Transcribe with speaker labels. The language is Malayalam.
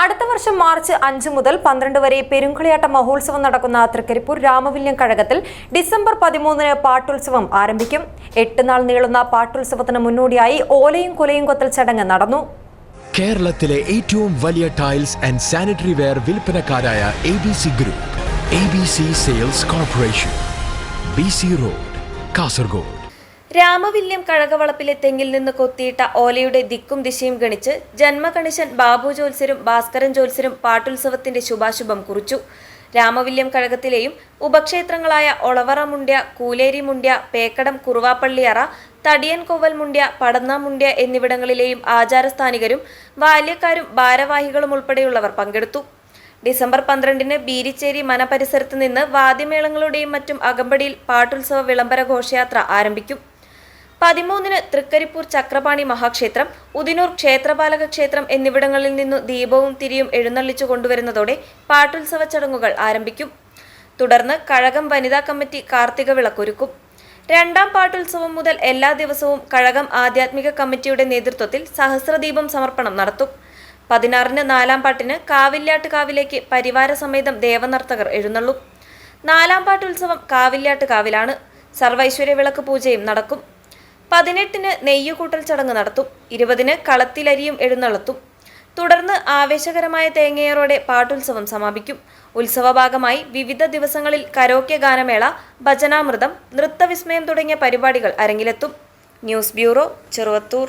Speaker 1: അടുത്ത വർഷം മാർച്ച് അഞ്ച് മുതൽ പന്ത്രണ്ട് വരെ പെരുങ്കളിയാട്ട മഹോത്സവം നടക്കുന്ന തൃക്കരിപ്പൂർ രാമവില്യം കഴകത്തിൽ ഡിസംബർ പതിമൂന്നിന് പാട്ടുത്സവം ആരംഭിക്കും. എട്ട് നാൾ നീളുന്ന പാട്ടുത്സവത്തിന് മുന്നോടിയായി ഓലയും കൊലയും കൊത്തൽ ചടങ്ങ് നടന്നു.
Speaker 2: കേരളത്തിലെ ഏറ്റവും വലിയ tiles and sanitary ware വിൽപ്പനക്കാരായ A B C group A B C sales corporation B C road Kasaragod.
Speaker 3: Ramavilliam കഴകവളപ്പിലെ തെങ്ങിൽ നിന്ന് കൊത്തിയിട്ട ഓലയുടെ ദിക്കും ദിശയും ഗണിച്ച് ജന്മകണിശൻ ബാബു ജോത്സ്യരും ഭാസ്കരൻ ജോത്സ്യരും പാട്ടുത്സവത്തിന്റെ ശുഭാശുഭം കുറിച്ചു. രാമവില്യം കഴകത്തിലെയും ഉപക്ഷേത്രങ്ങളായ ഒളവറ മുണ്ട്യ കൂലേരി മുണ്ട്യ പേക്കടം കുറുവാപ്പള്ളിയറ തടിയൻ കോവൽ മുണ്ട്യ പടന്ന മുണ്ട്യ എന്നിവിടങ്ങളിലെയും ആചാരസ്ഥാനികരും ബാല്യക്കാരും ഭാരവാഹികളും ഉൾപ്പെടെയുള്ളവർ പങ്കെടുത്തു. ഡിസംബർ പന്ത്രണ്ടിന് ബീരിച്ചേരി മനപരിസരത്ത് നിന്ന് വാദ്യമേളങ്ങളുടെയും മറ്റും അകമ്പടിയിൽ പാട്ടുത്സവ വിളംബര ഘോഷയാത്ര ആരംഭിക്കും. പതിമൂന്നിന് തൃക്കരിപ്പൂർ ചക്രപാണി മഹാക്ഷേത്രം ഉദിനൂർ ക്ഷേത്രപാലക ക്ഷേത്രം എന്നിവിടങ്ങളിൽ നിന്നു ദീപവും തിരിയും എഴുന്നള്ളിച്ചു കൊണ്ടുവരുന്നതോടെ പാട്ടുത്സവ ചടങ്ങുകൾ ആരംഭിക്കും. തുടർന്ന് കഴകം വനിതാ കമ്മിറ്റി കാർത്തിക വിളക്കൊരുക്കും. രണ്ടാം പാട്ടുത്സവം മുതൽ എല്ലാ ദിവസവും കഴകം ആധ്യാത്മിക കമ്മിറ്റിയുടെ നേതൃത്വത്തിൽ സഹസ്രദീപം സമർപ്പണം നടത്തും. പതിനാറിന് നാലാം പാട്ടിന് കാവില്യാട്ട് കാവിലേക്ക് പരിവാര സമേതം ദേവനർത്തകർ എഴുന്നള്ളും. നാലാം പാട്ടുത്സവം കാവില്യാട്ട് കാവിലാണ് സർവൈശ്വര്യ വിളക്ക് പൂജയും നടക്കും. പതിനെട്ടിന് നെയ്യുകൂട്ടൽ ചടങ്ങ് നടത്തും ഇരുപതിന് കളത്തിലരിയും എഴുന്നള്ളത്തും. തുടർന്ന് ആവേശകരമായ തേങ്ങയേറോടെ പാട്ടുത്സവം സമാപിക്കും. ഉത്സവഭാഗമായി വിവിധ ദിവസങ്ങളിൽ കരോക്കെ ഗാനമേള ഭജനാമൃതം നൃത്തവിസ്മയം തുടങ്ങിയ പരിപാടികൾ അരങ്ങിലെത്തും. News bureau Cheruvathur.